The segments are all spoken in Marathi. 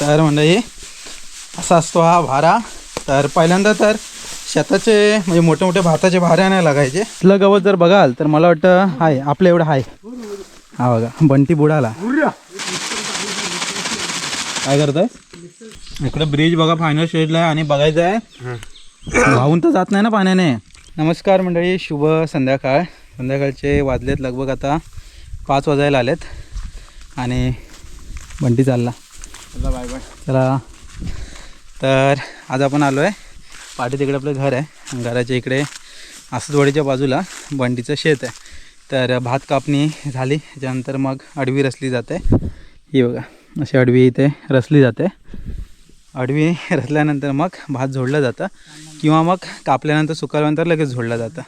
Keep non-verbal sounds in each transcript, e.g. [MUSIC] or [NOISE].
तर मंडळी असा असतो हा भारा. तर पहिल्यांदा तर शेताचे म्हणजे मोठे मोठे भाताचे भारे नाही लागायचे. इथलं गवत जर बघाल तर मला वाटतं हाय आपलं एवढं आहे हा बघा बंटी बुडाला. काय करताय इकडे ब्रिज बघा फायनल स्टेजला आहे आणि बघायचं आहे. वाहून तर जात नाही ना पाण्याने. नमस्कार मंडळी शुभ संध्याकाळ. संध्याकाळचे वाजलेत लगभग आता पाच वाजायला आलेत. आणि बंटी चालला. चला बाय बाय. चला. तर आज आपण आलो आहे पाठी तिकडे आपलं घर आहे. घराच्या इकडे आसदवाडीच्या बाजूला बंडीचं शेत आहे. तर भात कापणी झाली. त्याच्यानंतर मग अडवी रचली जाते. ही बघा अशी अडवी इथे रचली जाते. अडवी रचल्यानंतर मग भात झोडलं जातं. किंवा मग कापल्यानंतर सुकाल्यानंतर लगेच झोडलं जातं.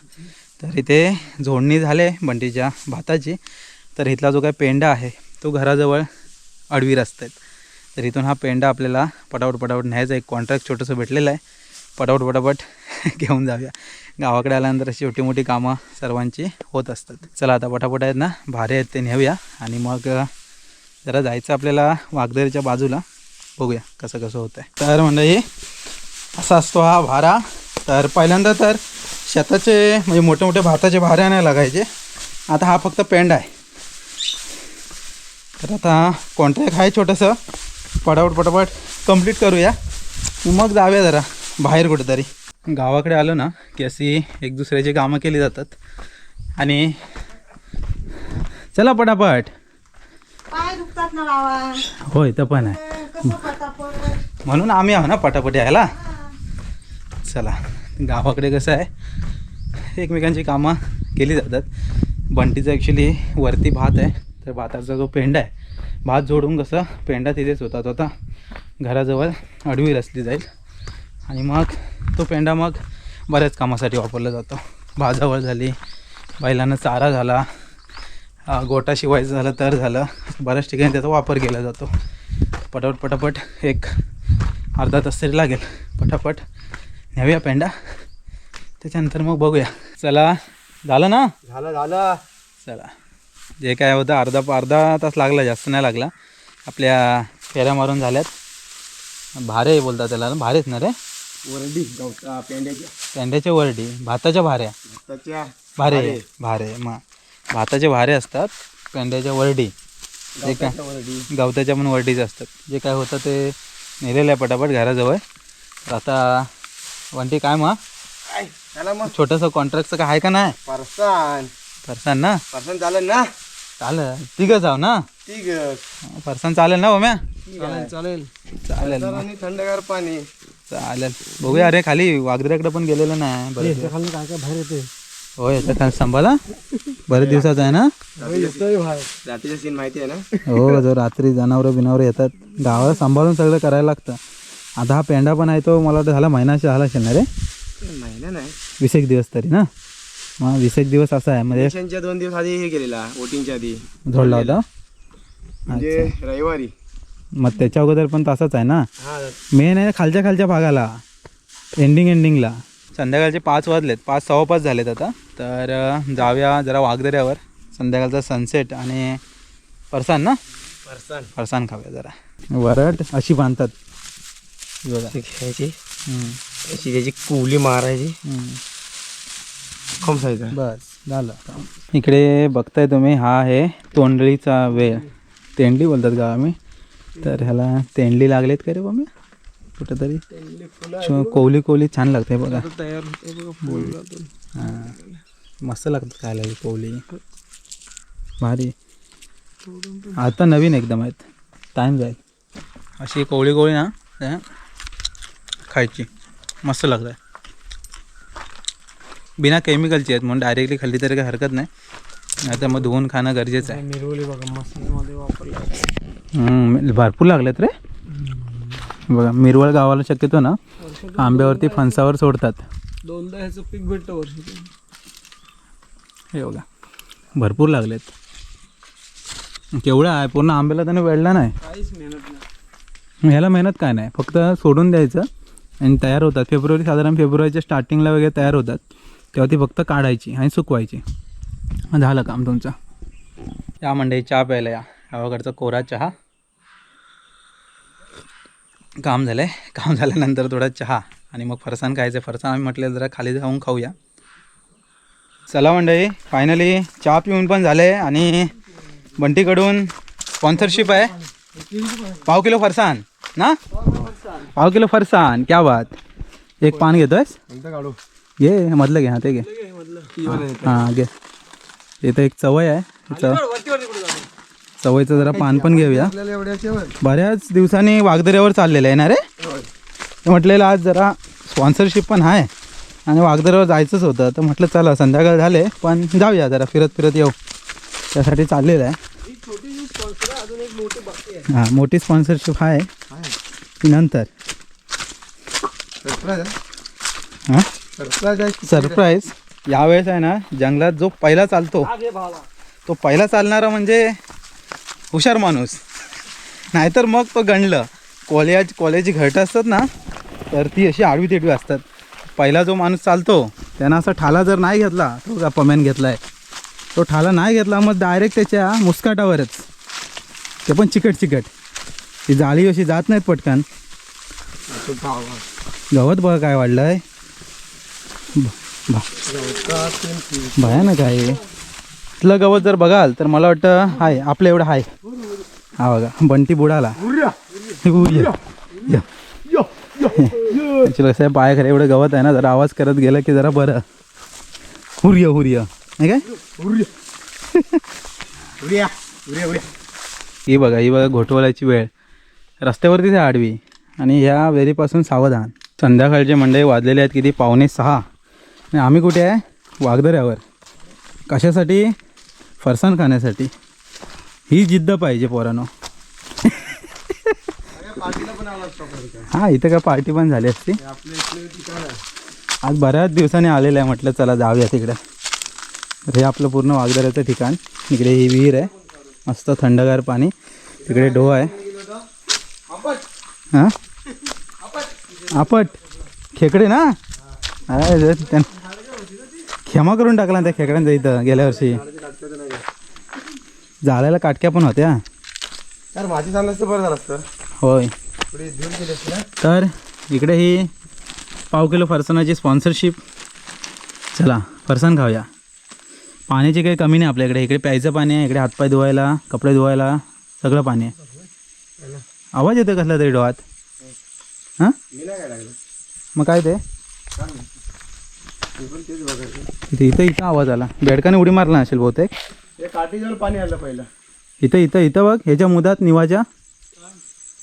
तर इथे झोडणी झाले बंडीच्या भाताची. तर इथला जो काही पेंडा आहे तो घराजवळ अडवी रचतात तर इथून हा पेंडा आपल्याला पटापट पटापट न्यायचा. एक कॉन्ट्रॅक्ट छोटंसं भेटलेलं आहे. पटापट पटापट [LAUGHS] घेऊन जाऊया. गावाकडे आल्यानंतर अशी छोटी मोठी कामं सर्वांची होत असतात. चला आता पटापट आहेत ना भारे आहेत ते नेऊया आणि मग जरा जायचं आपल्याला वागदरीच्या बाजूला. बघूया कसं कसं होतं आहे तर म्हणजे असा असतो हा भारा. तर पहिल्यांदा तर शेताचे म्हणजे मोठे मोठे भाताचे भारे नाही लागायचे. आता हा फक्त पेंडा आहे. तर आता कॉन्ट्रॅक्ट आहे छोटंसं. पटापट पटापट. कंप्लीट करूया. मग जाऊया जरा बाहेर कुठेतरी. गावाकडे आलो ना की अशी एक दुसऱ्याची कामं केली जातात. आणि चला पटापट. पाय दुखतात ना बाबा. हो इथं पण आहे. म्हणून आम्ही आहो ना पटापट यायला. चला गावाकडे कसं आहे एकमेकांची कामं केली जातात. बंटीचं ॲक्च्युली वरती भात आहे तर भाताचा जो पेंडा आहे भात जोडून कसं पेंडा तिथेच होता तो आता घराजवळ अडवी रचली जाईल. आणि मग तो पेंडा मग बऱ्याच कामासाठी वापरला जातो. भाजावळ झाली बैलांना चारा झाला गोटा शिवायचं झालं तर झालं. बऱ्याच ठिकाणी त्याचा वापर केला जातो. पटापट पटापट एक अर्धा तास तरी लागेल. पटापट नेऊया पेंडा त्याच्यानंतर मग बघूया. चला झालं ना? झालं झालं. चला. जे काय होतं अर्धा अर्धा तास लागला जास्त नाही लागला. आपल्या फेऱ्या मारून झाल्यात. भारे बोलतात त्याला. भारेच ना रे? वरडी पेंड्याच्या. पेंड्याच्या वरडी. भाताच्या भाऱ्या. त्याच्या भारे भारे मग भाताचे भारे असतात पेंड्याच्या वरडी. जे काय वरडी. गवताच्या पण वरडीच असतात. जे काय होतं ते नेलेलं आहे पटापट घराजवळ. तर आता वंटी काय मग? काय? चला मग. छोटंसं कॉन्ट्रॅक्टचं काय आहे का नाही? परसान फरसान ना? परसान चालेल ना? चालेल. तिघं जाऊ ना? ठीक फरसान चालेल ना ओम्या चालेल चालेल. चालेल मग. आणि थंडगार पाणी. चालेल. बघूया अरे खाली वागदऱ्याकडे पण गेलेलं नाही. खाली काय काय बाहेर येते? हो याचा खाली संभाला बरेच दिवसाचा आहे ना? रात्रीचा सीन माहिती आहे ना? हो जो रात्री जनावरं बिनावरं येतात. गावाला सांभाळून सगळं करायला लागतं. आता हा पेंडा पण आहे तो मला वाटतं झाला महिनाशी झाला असेल ना रे? महिना नाही. वीस एक दिवस तरी ना? मग वीस एक दिवस असा आहे म्हणजे इलेक्शनच्या दोन दिवस आधी हे केलेला वोटिंगच्या आधी. जोडला होता? म्हणजे रविवारी. मग त्याच्या अगोदर पण तसाच आहे ना? हा. मेन आहे खालच्या खालच्या भागाला एंडिंग एंडिंगला संध्याकाळचे पाच वाजलेत पाच सव्वा पाच झालेत आता. तर जाऊया जरा वाघदऱ्यावर. संध्याकाळचा सनसेट आणि फरसाण ना? परसान फरसाण खाऊया जरा. वरट अशी बांधतात. घ्यायची. अशी त्याची कुवली मारायची. हम्म. खोमसायचा बस झालं. इकडे बघताय तुम्ही हा आहे तोंडळीचा वेळ. तेंडली बोलतात का आम्ही. तर ह्याला तेंडली लागलेत का रे मम्मी? कुठंतरी? छो- कोवली कोवली छान लागते बघा. तयार होते बघा फुल हां. मस्त लागतात खायला ही कोवली भारी. आता नवीन एकदम आहेत. टाईम जाईल. अशी कोवळी कोवळी ना खायची. मस्त लागतं बिना केमिकलची आहेत म्हणून डायरेक्टली खाल्ली तरी काही हरकत नाही. तर मग धुवून खाणं गरजेचं आहे. मिरवली बघा मसाल्यामध्ये वापरला हम्म, भरपूर लागलेत रे. बघा मिरवळ गावाला शक्यतो ना आंब्यावरती फणसावर सोडतात. दोनदा ह्याचं पीक भेटतं वर्षी हे बघा भरपूर लागलेत. केवढा आहे पूर्ण आंब्याला त्याने वेळला नाही. काहीच मेहनत नाही. ह्याला मेहनत काय नाही फक्त सोडून द्यायचं आणि तयार होतात. फेब्रुवारी साधारण फेब्रुवारीच्या स्टार्टिंगला वगैरे तयार होतात. तेव्हा ती फक्त काढायची आणि सुकवायची. झालं काम तुमचं. या मंडई चहा प्यायला या. गावाकडचा कोरा चहा. काम झालं आहे काम झाल्यानंतर थोडा चहा आणि मग फरसाण खायचं फरसाण आम्ही म्हटलं जरा खाली जाऊन खाऊया. चला मंडळी फायनली चहा पिऊन पण झाले आणि बंटीकडून स्पॉन्सरशिप आहे. पाव किलो फरसाण ना? पाव किलो फरसाण. क्या बात. एक पान घेतोयस? काढू. घे मधलं घे हा ते घे. हां घे. इथं एक चवय आहे. चव. चवयचं जरा पान पण घेऊया. बऱ्याच दिवसांनी वागदऱ्यावर चाललेलं आहे ना रे? म्हटलेलं आज जरा स्पॉन्सरशिप पण आहे. आणि वागदऱ्यावर जायचंच होतं. तर म्हटलं चला संध्याकाळ झाले. पण जाऊया जरा फिरत फिरत येऊ. त्यासाठी चाललेलं आहे. ही मोठी हां स्पॉन्सरशिप आहे. नंतर. हां? सरप्राईज आहे सरप्राईज यावेळेस आहे ना जंगलात जो पहिला चालतो भावा. तो पहिला चालणारा म्हणजे हुशार माणूस. नाहीतर मग तो गणलं कॉलेज कॉलेजची घरटं असतात ना तर ती अशी आडवी तिडवी असतात. पहिला जो माणूस चालतो त्यानं असा ठाला जर नाही घेतला तो पमेन घेतला आहे तो ठाला नाही घेतला मग डायरेक्ट त्याच्या मुस्काटावरच. ते पण चिकट चिकट ती जाळी अशी जात नाहीत पटकन. भावा. गवत बघा काय वाढलं आहे भयानक आहे. इथलं गवत जर बघाल तर मला वाटतं हाय आपल्या एवढं हाय. हा बघा बंटी बुडाला. Actually कसं आहे पायाखाली एवढं गवत आहे ना जरा आवाज करत गेलं की जरा बरं. हुर्य हुर्य. नाही काय? ही बघा ही बघा घोटवाल्याची वेळ. रस्त्यावरतीच आहे आडवी. आणि ह्या वेरीपासून सावधान. संध्याकाळचे मंडळी वाजलेले आहेत किती? पावणे सहा. आणि आम्ही कुठे आहे? वागदऱ्यावर कशासाठी? फरसाण खाण्यासाठी. ही जिद्द पाहिजे पोरानो. हा हां इथं काय पार्टी पण झाली असती. आज बऱ्याच दिवसांनी आलेलं आहे म्हटलं चला जाऊया तिकडे. हे आपलं पूर्ण वागदऱ्याचं ठिकाण. इकडे ही विहीर आहे. मस्त थंडगार पाणी. तिकडे डो आहे. हां? आपट. खेकडे ना? अरे त्यांना क्षमा करून टाकला त्या खेकड्यांचा इथं गेल्या वर्षी. जाळ्याला काटक्या पण होत्या. यार माझी झालं असतं बरं झालं असतं. होय. तर इकडे ही पाव किलो फरसाणाची स्पॉन्सरशिप चला फरसाण खाऊया. पाण्याची काही कमी नाही आपल्याकडे. इकडे प्यायचं पाणी आहे इकडे हातपाय धुवायला कपडे धुवायला सगळं पाणी आहे. आवाज येतो कसला तरी डोळ्यात? हां? मग काय ते मी पण तेच बघायचं इथे इथं इथं आवाज आला. बेडकाने उडी मारला असेल बहुतेक. काठीजवळ पाणी आलं पहिलं. इथं इथं इथं बघ. ह्याच्या मुदात निवाच्या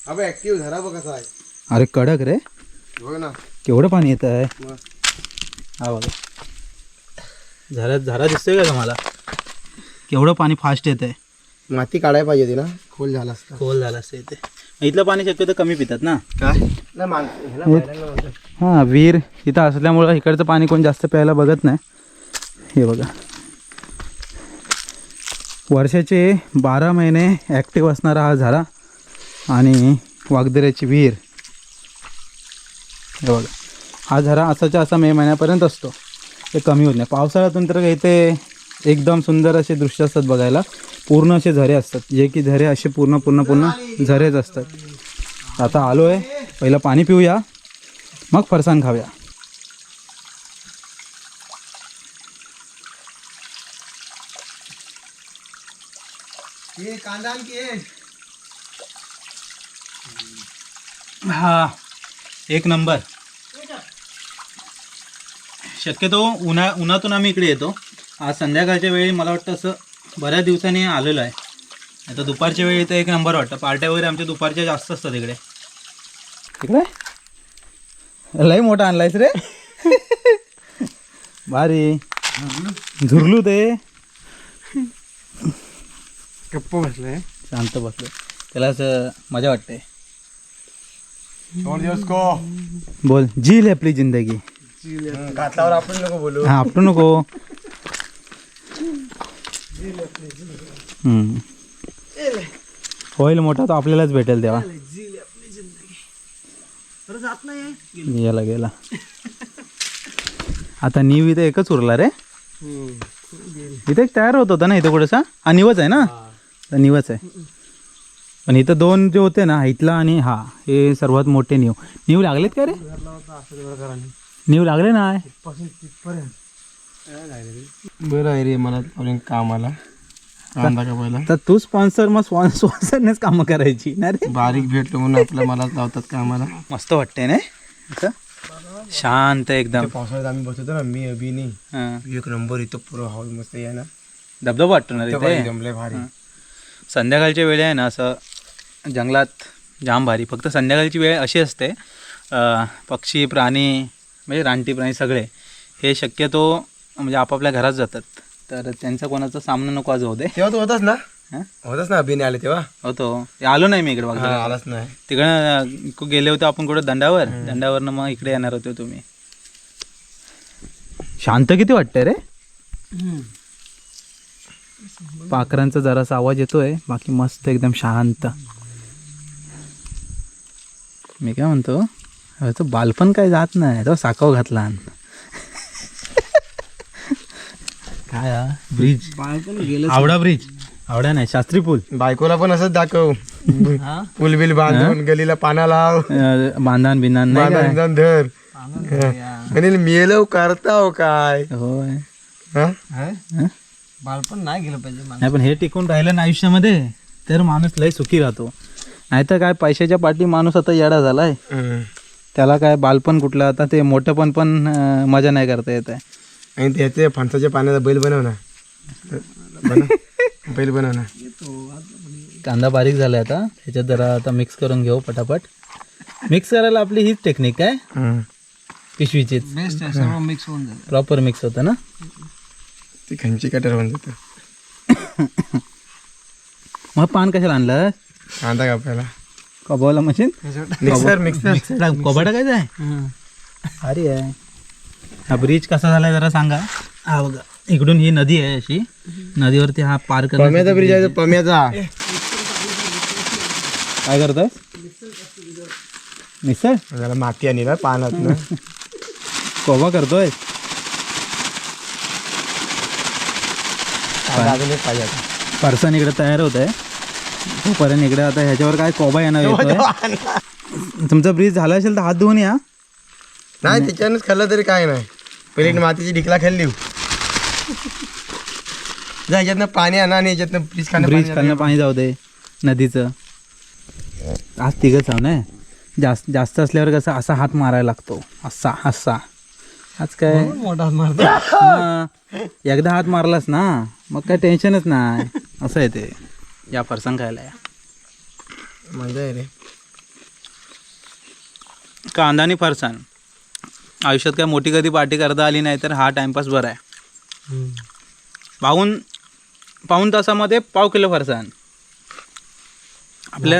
अबे ऍक्टिव्ह झरा बघ कसा आहे. अरे कडक रे. बघ ना. केवढं पाणी येतं आहे. हा बघा. झरा झरा दिसतोय का तुम्हाला केवढं पाणी फास्ट येत आहे माती काढायला पाहिजे होती ना. खोल झाला असता. खोल झालं असतं इथे. इथलं पाणी शक्यतो कमी पितात ना. काय. हां विहीर इथं असल्यामुळं इकडचं पाणी कोण जास्त प्यायला बघत नाही. हे बघा. वर्षाचे बारा महिने ॲक्टिव्ह असणारा हा झाला आणि वागदऱ्याची विहीर. हे बघा. हा झरा असाच्या असा मे महिन्यापर्यंत असतो. ते कमी होत नाही. पावसाळ्यातून तर इथे एकदम सुंदर असे दृश्य असतात बघायला. पूर्ण असे झरे असतात. जे की झरे असे पूर्ण पूर्ण पूर्ण झरेच असतात. आता आलो आहे पहिलं पाणी पिऊया. मग फरसाण खाऊया. हे. हा एक नंबर. शक्यतो उन्हा उन्हातून आम्ही इकडे येतो. आज संध्याकाळच्या वेळी मला वाटतं असं बऱ्याच दिवसांनी आलेलो आहे. आता दुपारच्या वेळी इथं एक नंबर वाटतं. पार्ट्या वगैरे आमच्या दुपारच्या जास्त असतात इकडे. इकडे? लय मोठा आणलायस रे. [LAUGHS] भारी. झुरलू ते. गप्प बसलाय. शांत बसलो त्याला असं मजा वाटते. बोल. झील आहे आपली जिंदगी. आपण नको बोलू. हा आपटू नको. हम्म. होईल मोठा तो आपल्यालाच भेटेल तेव्हा. जात नाही गेला गेला. आता नीव इथे एकच उरला रे. इथे एक तयार होत होता ना इथे कुठेसा हा निवच आहे ना? तर निवच आहे. पण इथं दोन जे होते ना इथला आणि हा हे सर्वात मोठे नीव. नीव लागलेत का रे? नीव लागले ना? बरं आहे रे मला लावले कामाला. कांदा कापायला. तर तू स्पॉन्सर मग स्पॉन्सरनेच कामं करायची ना रे? बारीक भेटलो म्हणून आपलं मलाच लावतात कामाला. मस्त वाटते ना? शांत एकदम. पावसाळ्यात आम्ही बसतो ना मी अभिनी हां. एक नंबर इथं पुरं हॉल मस्त आहे ना. धबधबा वाटतो ना रे ते भारी. संध्याकाळच्या वेळे आहे ना असं जंगलात जाम भारी. फक्त संध्याकाळची वेळ अशी असते पक्षी प्राणी म्हणजे रानटी प्राणी सगळे हे शक्यतो म्हणजे आपापल्या घरात जातात. तर त्यांचा कोणाचा सामना नको आज होऊ दे. तेव्हा तू होतास ना? हां? होतास ना अभिने आले तेव्हा? होतो. ते आलो नाही मी इकडे हा, बघा आलाच नाही. तिकडं गेले होते आपण कुठं? दंडावर? दंडावरनं मग इकडे येणार होते तुम्ही. शांत किती वाटतंय रे? पाखरांचा जरासा आवाज येतोय बाकी मस्त एकदम शांत. मी काय म्हणतो अरे तो बालपण काय जात नाही तो साकाव घातला. काय हा? ब्रिज गेलं आवडा ब्रिज आवडा नाही शास्त्री पूल. बायकोला पण असंच दाखव. पूल बिल बांधून गलीला पाना लाव. अं, बांधान नाही काय? बांधून धर. मेलव करताव काय? होय. हा? हं? बालपण नाही गेलं पाहिजे नाही पण हे टिकून राहिलं ना आयुष्यामध्ये तर माणूस लय सुखी राहतो. नाहीतर काय पैशाच्या पाठी माणूस आता येडा झालाय. हं. त्याला काय बालपण कुठलं आता ते मोठेपण पण अं, मजा नाही करता येत आहे. आणि त्याचे फणसाच्या पाण्याचा बैल बनव ना बनव. बैल बनव ना कांदा बारीक झालाय आता. ह्याच्यात जरा आता मिक्स करून घेऊ पटापट. मिक्स करायला आपली हीच टेक्निक हं. पिशवीचीच. बेस्ट आहे सर्व मिक्स होऊन जाईल. प्रॉपर मिक्स होतं ना? ती खंची कटर होऊन जातं. मग पान कशाला आणलं? कांदा कापायला. कबावला मशीन मिक्सर मिक्सर मिक्सर कोबा टाकायचा आहे? अरे आहे. हा ब्रिज कसा झालाय जरा सांगा. हा बघा. इकडून ही नदी आहे अशी. नदीवरती हा पार पम्याचा करण्याचा ब्रिज आहे तो पम्याचा. काय करतोय मिसळ? त्याला माती आणि पानात ना कोबा करतोय पाहिजे आता. परसन इकडे तयार होत आहे तोपर्यंत इकडे आता ह्याच्यावर काय कोबा येणार येतोय तुमचा ब्रिज झाला असेल तर हात धुवून या. नाही त्याच्यानंच खाल्लं तरी काय नाही. पहिले मातीची ढिकला खाल्ली. जा ह्याच्यातनं पाणी आणा आणि ह्याच्यातनं ब्रिज खाणं ब्रिज पाणी खालनं पाणी जाऊ दे नदीचं. आज तिघच आहो ना? जास्त जास्त असल्यावर कसं असा हात मारायला लागतो. असा असा. आज काय? मोठा मारतो. हा. एकदा हात मारलास ना मग काय टेन्शनच नाही. असं आहे ते. या फरसाण खायला या. मजा आहे रे. कांदा आणि फरसाण. आयुष्यात काय मोठी कधी पार्टी करता आली नाही तर हा टाइमपास बरा आहे. पाऊन पाऊन तासामध्ये पाव किलो फरसाण आपल्या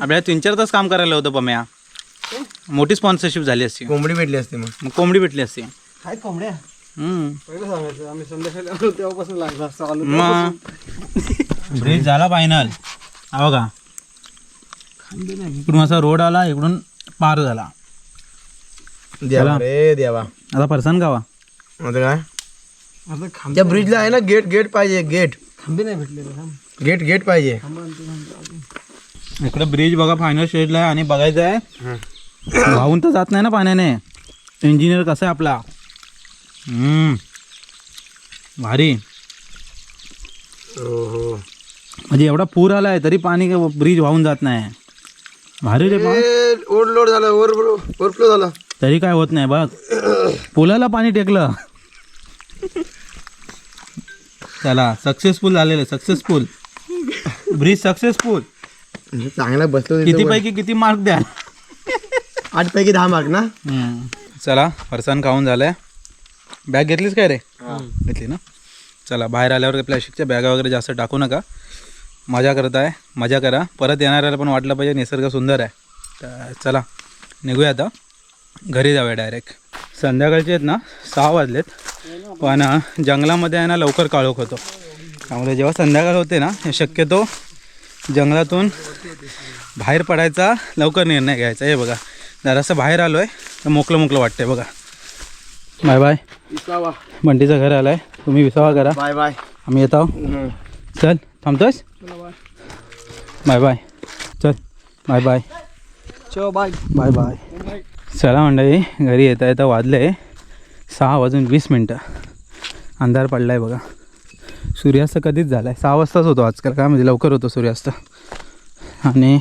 आपल्याला तीन चार तास काम करायला होतं पम्या. मोठी स्पॉन्सरशिप झाली असती. कोंबडी भेटली असते मग. मग कोंबडी भेटली असती. काय कोंबड्या. हम्म. पहिलं सांगायचं आम्ही संध्याकाळी आलो तेव्हापासून लागला चालू मग? ब्रिज झाला फायनल हा बघा. इकडून असा रोड आला इकडून पार झाला. देवा रे देवा आता फरसाण गावा आता काय? त्या ब्रिजला आहे ना गेट गेट पाहिजे गेट खांबे नाही भेटले गेट गेट पाहिजे. इकडे ब्रिज बघा फायनल स्टेजला आहे आणि बघायचं आहे. वाहून तर जात नाही ना पाण्याने. इंजिनियर कसा आहे आपला? हम्म. भारी. हो म्हणजे एवढा पूर आलाय तरी पाणी ब्रिज वाहून जात नाही. भारी रे बा ओव्हरलोड झालं ओव्हर ओव्हरफ्लो झाला. तरी काय होत नाही बघ. पुलाला पाणी टेकलं. चला सक्सेसफुल झालेलं सक्सेसफुल ब्रिज सक्सेसफुल चांगला बसलो किती. पैकी किती मार्क द्या. आठ पैकी दहा मार्क ना? चला फरसाण खाऊन झालंय. बॅग घेतलीस काय रे? घेतली ना? चला बाहेर आल्यावर प्लॅस्टिकच्या बॅगा वगैरे जास्त टाकू नका. मजा करताय मजा करा. परत येणाऱ्याला पण वाटलं पाहिजे निसर्ग सुंदर आहे. तर चला निघूया आता. घरी जाऊया डायरेक्ट संध्याकाळचे आहेत ना सहा वाजलेत. पण जंगलामध्ये आहे ना लवकर काळोख होतो. त्यामुळे जेव्हा संध्याकाळ होते ना शक्यतो जंगलातून बाहेर पडायचा लवकर निर्णय घ्यायचा. हे बघा जरासं बाहेर आलो आहे तर मोकलं मोकलं वाटतंय बघा. Bye bye. विसावा. बंटीचं घर आलं आहे तुम्ही विसावा करा. Bye bye. आम्ही येत. आहो चल थांबतोस बाय. Bye bye. बाय चो बाय. Bye bye. चला मंडळी घरी येता येता वाजले सहा वाजून वीस मिनटं. अंधार पडला आहे बघा. सूर्यास्त कधीच झाला आहे सहा वाजताच होतो आजकाल काय म्हणजे लवकर होतो सूर्यास्त. आणि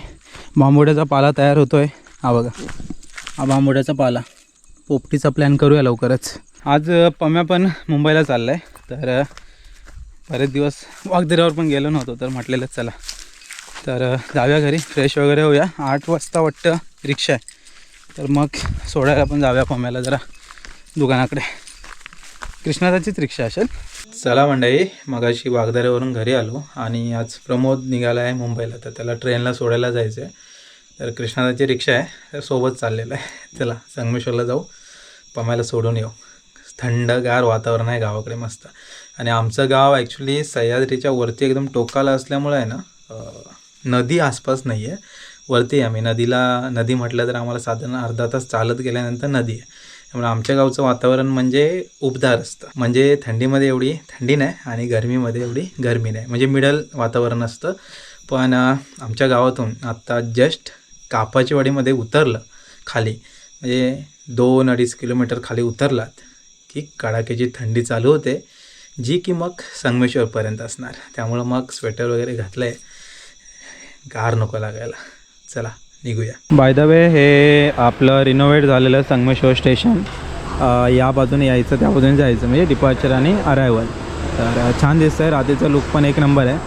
बांबोड्याचा पाला तयार होतो आहे हा बघा. हा बांबोड्याचा पाला. पोपटीचा प्लॅन करूया लवकरच. आज पम्या पण मुंबईला चालला आहे तर बरेच दिवस वाघदिरावर पण गेलो नव्हतो तर म्हटलेलं चला. तर जाऊया घरी फ्रेश वगैरे होऊया. आठ वाजता वाटतं रिक्षा आहे. तर मग सोडायला पण जाऊया पम्याला जरा दुकानाकडे. कृष्णादाचीच रिक्षा असेल. चला मंडळी मगाशी वाघदाऱ्यावरून घरी आलो आणि आज प्रमोद निघाला आहे मुंबईला तर त्याला ट्रेनला सोडायला जायचं आहे तर कृष्णादाची रिक्षा आहे तर सोबत चाललेलं आहे. चला संगमेश्वरला जाऊ पम्याला सोडून येऊ. थंडगार वातावरण आहे गावाकडे मस्त. आणि आमचं गाव ॲक्च्युली सह्याद्रीच्या वरती एकदम टोकाला असल्यामुळे आहे ना नदी आसपास नाही आहे वरती आहे. आम्ही नदीला नदी म्हटलं तर आम्हाला साधारण अर्धा तास चालत गेल्यानंतर नदी आहे. त्यामुळे आमच्या गावचं वातावरण म्हणजे उबदार असतं. म्हणजे थंडीमध्ये एवढी थंडी नाही आणि गरमीमध्ये एवढी गरमी नाही. म्हणजे मिडल वातावरण असतं. पण आमच्या गावातून आत्ता जस्ट कापाची वाडीमध्ये उतरलं खाली. म्हणजे दोन अडीच किलोमीटर खाली उतरलात की कडाक्याची थंडी चालू होते जी की मग संगमेश्वरपर्यंत असणार. त्यामुळं मग स्वेटर वगैरे घातलं आहे गार नको लागायला. चला निघूया. बाय द वे हे आपलं रिनोव्हेट झालेलं संगमेश्वर स्टेशन या बाजूने यायचं त्या बाजूने जायचं म्हणजे डिपार्चर आणि अरायवल तर छान दिसतं आहे रात्रीचं लुक पण एक नंबर आहे.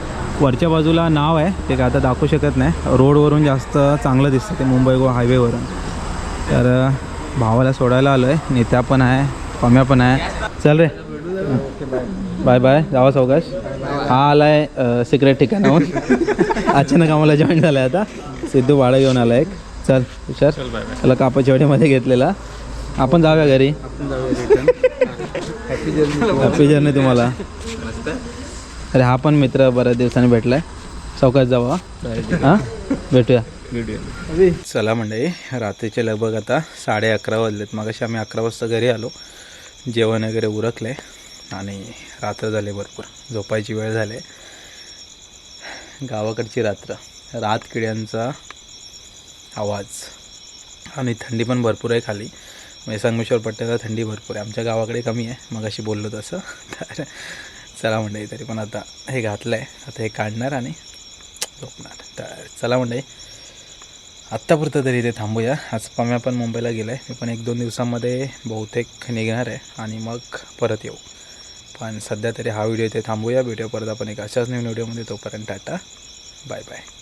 वरच्या बाजूला नाव आहे ते काय आता दाखवू शकत नाही. रोडवरून जास्त चांगलं दिसतं ते मुंबई गोवा हायवेवरून तर भावाला सोडायला आलो आहे नित्या पण आहे पम्या पण आहे. चल रे. बाय बाय जावा सावकाश. हा आलाय सिक्रेट ठिकाणाहून. अचानक आम्हाला जॉईन झालाय आता. सिद्धू भाडं घेऊन आला एक. चल हुशार. त्याला कापाच्या वाडीमध्ये घेतलेला. आपण जाऊया घरी. हॅपी जर्नी तुम्हाला. अरे हा पण मित्र बऱ्याच दिवसांनी भेटलाय. चौकात जाऊ हा? हा? भेटूया. चला मंडळी रात्रीचे लगभग आता साडे अकरा वाजलेत. मग आम्ही अकरा वाजता घरी आलो. जेवण वगैरे उरकले आणि रात्र झाले भरपूर. झोपायची वेळ झाली. गावाकडची रात्र. रातकिड्यांचा आवाज. आणि थंडी पण भरपूर आहे खाली. म्हणजे संगमेश्वर पट्ट्याला थंडी भरपूर आहे. आमच्या गावाकडे कमी आहे. मग अशी बोललो तसं. तर चला मंडळी तरी पण आता हे घातलं आहे आता हे काढणार आणि झोपणार. तर चला मंडळी आत्तापुरतं तरी इथे थांबूया. आज पम्या पण मुंबईला गेला आहे मी पण एक दोन दिवसामध्ये बहुतेक निघणार आहे. आणि मग परत येऊ. पण सध्या तरी हा व्हिडिओ इथे थांबूया. व्हिडिओ परत आपण एक अशाच नवीन व्हिडिओमध्ये तोपर्यंत टाटा. Bye bye.